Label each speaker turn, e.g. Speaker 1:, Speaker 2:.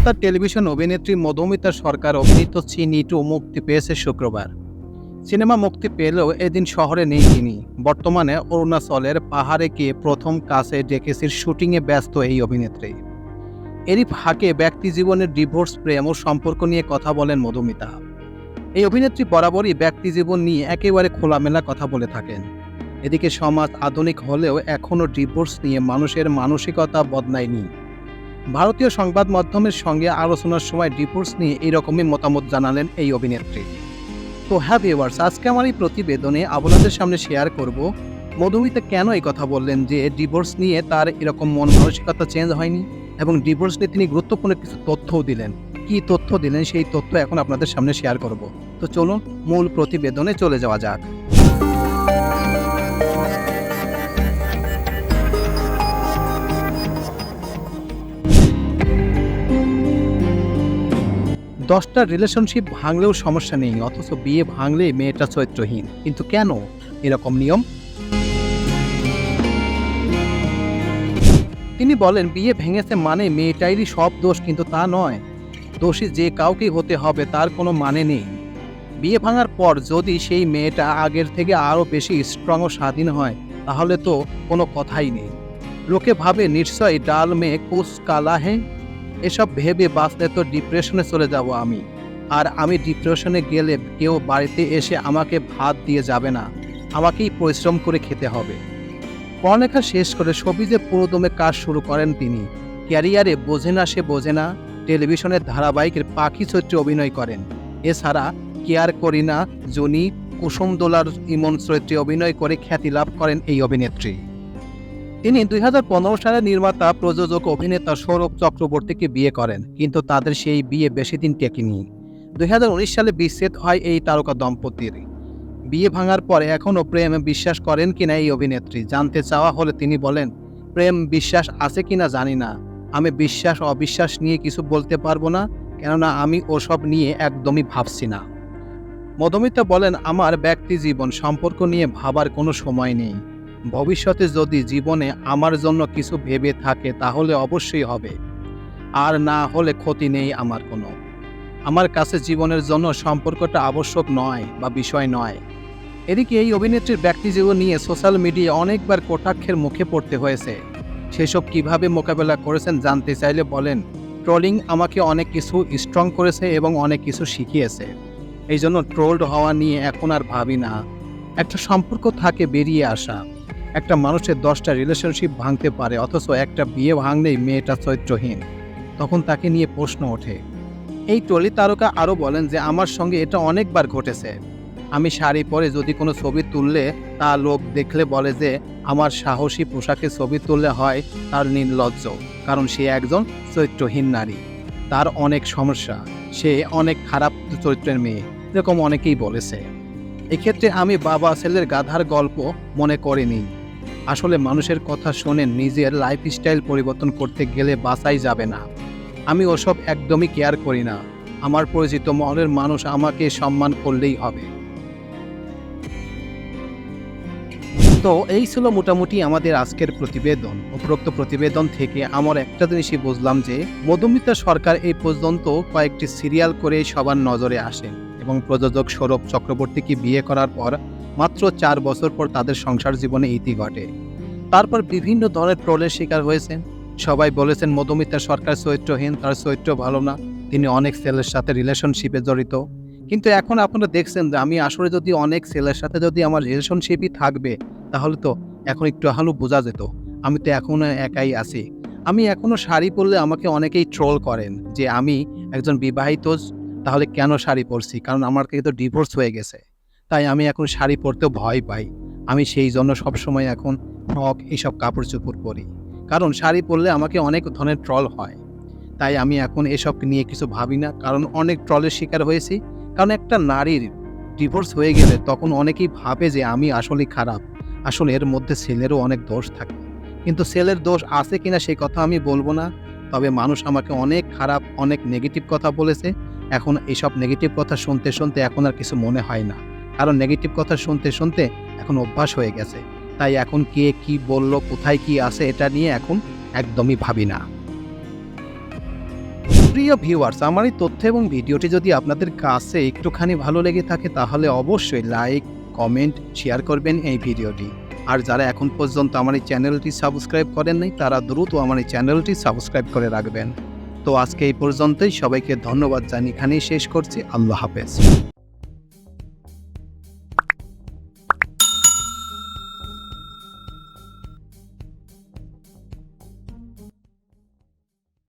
Speaker 1: কলকাতার টেলিভিশন অভিনেত্রী মধুমিতা সরকার অভিনীত চিনি টু মুক্তি পেয়েছে শুক্রবার। সিনেমা মুক্তি পেলেও এদিন শহরে নেই তিনি। বর্তমানে অরুণাচলের পাহাড়ে গিয়ে প্রথম কাছে ডেকেসির শুটিংয়ে ব্যস্ত এই অভিনেত্রী। এরই ফাঁকে ব্যক্তি জীবনের ডিভোর্স, প্রেম ও সম্পর্ক নিয়ে কথা বলেন মধুমিতা। এই অভিনেত্রী বরাবরই ব্যক্তি জীবন নিয়ে একেবারে খোলামেলা কথা বলে থাকেন। এদিকে সমাজ আধুনিক হলেও এখনও ডিভোর্স নিয়ে মানুষের মানসিকতা বদলায়নি। ভারতীয় সংবাদ মাধ্যমের সঙ্গে আলোচনার সময় ডিভোর্স নিয়ে এইরকমই মতামত জানালেন এই অভিনেত্রী। তো হ্যাঁ ভিউয়ার্স আজকে আমার এই প্রতিবেদনে আপনাদের সামনে শেয়ার করব, মধুমিতা কেন এই কথা বললেন যে ডিভোর্স নিয়ে তার এরকম মন মানসিকতা চেঞ্জ হয়নি এবং ডিভোর্স নিয়ে তিনি গুরুত্বপূর্ণ কিছু তথ্যও দিলেন। কি তথ্য দিলেন সেই তথ্য এখন আপনাদের সামনে শেয়ার করব। তো চলুন মূল প্রতিবেদনে চলে যাওয়া যাক। দশটা রিলেশনশিপ ভাঙলেও সমস্যা নেই, অথচ বিয়ে ভাঙলে মেয়েটা চরিত্রহীন। কিন্তু কেন? এরকম নিয়ম? তিনি বলেন, বিয়ে ভেঙেছে মানে মেয়েটাইরই সব দোষ, কিন্তু তা নয়। দোষী যে কাউকে হতে হবে, তার কোনো মানে নেই। বিয়ে ভাঙার পর যদি সেই মেয়েটা আগের থেকে আরও বেশি স্ট্রং ও স্বাধীন হয়, তাহলে তো কোনো কথাই নেই। লোকে ভাবে, নিশ্চয়ই ডাল মেয়ে কুস কালা হে এসব ভেবে বাঁচলে তো ডিপ্রেশনে চলে যাব আমি। আর আমি ডিপ্রেশনে গেলে কেউ বাড়িতে এসে আমাকে ভাত দিয়ে যাবে না। আমাকেই পরিশ্রম করে খেতে হবে। পড়ালেখা শেষ করে সবিজে পুরোদমে কাজ শুরু করেন তিনি। ক্যারিয়ারে বোঝে না সে বোঝে না টেলিভিশনের ধারাবাহিকের পাখি চরিত্রে অভিনয় করেন। এছাড়া কেয়ার করিনা, জনি, কুসুম দোলার ইমন চরিত্রে অভিনয় করে খ্যাতি লাভ করেন এই অভিনেত্রী। তিনি দুই হাজার পনেরো সালে নির্মাতা, প্রযোজক, অভিনেতা সৌরভ চক্রবর্তীকে বিয়ে করেন, কিন্তু তাদের সেই বিয়ে বেশি দিন টেকেনি। দুই হাজার উনিশ সালে বিচ্ছেদ হয় এই তারকা দম্পতির। বিয়ে ভাঙার পরে এখনও প্রেম বিশ্বাস করেন কিনা এই অভিনেত্রী, জানতে চাওয়া হলে তিনি বলেন, প্রেম বিশ্বাস আছে কিনা জানি না। আমি বিশ্বাস, অবিশ্বাস নিয়ে কিছু বলতে পারব না, কেননা আমি ওসব নিয়ে একদমই ভাবছি না। মধুমিতা বলেন, আমার ব্যক্তি জীবন, সম্পর্ক নিয়ে ভাবার কোনো সময় নেই। ভবিষ্যতে যদি জীবনে আমার জন্য কিছু ভেবে থাকে, তাহলে অবশ্যই হবে। আর না হলে ক্ষতি নেই আমার কোনো। আমার কাছে জীবনের জন্য সম্পর্কটা আবশ্যক নয় বা বিষয় নয়। এদিকে এই অভিনেত্রীর ব্যক্তি জীবন নিয়ে সোশ্যাল মিডিয়ায় অনেকবার কটাক্ষের মুখে পড়তে হয়েছে। সেসব কীভাবে মোকাবেলা করেছেন জানতে চাইলে বলেন, ট্রোলিং আমাকে অনেক কিছু স্ট্রং করেছে এবং অনেক কিছু শিখিয়েছে। এই জন্য ট্রোলড হওয়া নিয়ে এখন আর ভাবি না। একটা সম্পর্ক থাকে বেরিয়ে আসা। একটা মানুষের দশটা রিলেশনশিপ ভাঙতে পারে, অথচ একটা বিয়ে ভাঙলেই মেয়েটা চরিত্রহীন। তখন তাকে নিয়ে প্রশ্ন ওঠে। এই টলি তারকা আরও বলেন যে, আমার সঙ্গে এটা অনেকবার ঘটেছে। আমি শাড়ি পরে যদি কোনো ছবি তুললে তা লোক দেখলে বলে যে, আমার সাহসী পোশাকে ছবি তুললে হয় তার নির্লজ্জ, কারণ সে একজন চরিত্রহীন নারী। তার অনেক সমস্যা। সে অনেক খারাপ চরিত্রের মেয়ে। এরকম অনেকেই বলেছে। এক্ষেত্রে আমি বাবা ছেলের গাধার গল্প মনে করিনি। আসলে মানুষের কথা শুনে নিজের লাইফস্টাইল পরিবর্তন করতে গেলে বাঁচাই যাবে না। আমি ওসব একদমই কেয়ার করি না। আমার পরিচিত মহলের মানুষ আমাকে সম্মান করলেই হবে। তো এই ছিল মোটামুটি আমাদের আজকের প্রতিবেদন। উপরোক্ত প্রতিবেদন থেকে আমার একটা জিনিসই বুঝলাম যে, মধুমিতা সরকার এই পর্যন্ত কয়েকটি সিরিয়াল করে সবার নজরে আসেন এবং প্রযোজক সৌরভ চক্রবর্তীকে বিয়ে করার পর মাত্র চার বছর পর তাদের সংসার জীবনে ইতি ঘটে। তারপর বিভিন্ন ধরনের ট্রোলের শিকার হয়েছেন। সবাই বলেছেন, মধুমিতা সরকার চরিত্রহীন তার চরিত্র ভালো না। তিনি অনেক ছেলের সাথে রিলেশনশিপে জড়িত। কিন্তু এখন আপনারা দেখছেন যে, আমি আসলে যদি অনেক ছেলের সাথে যদি আমার রিলেশনশিপই থাকবে, তাহলে তো এখন একটু হালু বোঝা যেত। আমি তো এখনও একাই আছি। আমি এখনও শাড়ি পরলে আমাকে অনেকেই ট্রোল করেন যে, আমি একজন বিবাহিত, তাহলে কেন শাড়ি পরছি? কারণ আমার তো ডিভোর্স হয়ে গেছে। তাই আমি এখন শাড়ি পরতেও ভয় পাই। আমি সেই জন্য সবসময় এখন ফ্রক এইসব কাপড় চোপড় পরি। কারণ শাড়ি পরলে আমাকে অনেক ধরনের ট্রল হয়। তাই আমি এখন এসব নিয়ে কিছু ভাবি না। কারণ অনেক ট্রলের শিকার হয়েছি। কারণ একটা নারীর ডিভোর্স হয়ে গেলে তখন অনেকেই ভাবে যে আমি আসলেই খারাপ। আসলে এর মধ্যে ছেলেরও অনেক দোষ থাকে। কিন্তু ছেলের দোষ আছে কিনা সেই কথা আমি বলব না। তবে মানুষ আমাকে অনেক খারাপ, অনেক নেগেটিভ কথা বলেছে। এখন এইসব নেগেটিভ কথা শুনতে শুনতে এখন আর কিছু মনে হয় না। কারণ নেগেটিভ কথা শুনতে শুনতে এখন অভ্যাস হয়ে গেছে। তাই এখন কে কি বলল, কোথায় কি আছে, এটা নিয়ে এখন একদমই ভাবি না। প্রিয় ভিউয়ার্স আমার এই তথ্য এবং ভিডিওটি যদি আপনাদের কাছে একটুখানি ভালো লেগে থাকে, তাহলে অবশ্যই লাইক কমেন্ট শেয়ার করবেন এই ভিডিওটি। আর যারা এখন পর্যন্ত আমার এই চ্যানেলটি সাবস্ক্রাইব করেন নাই, তারা দ্রুত আমার এই চ্যানেলটি সাবস্ক্রাইব করে রাখবেন। তো আজকে এই পর্যন্তই, সবাইকে ধন্যবাদ জানি এখানেই শেষ করছি। আল্লাহ হাফেজ।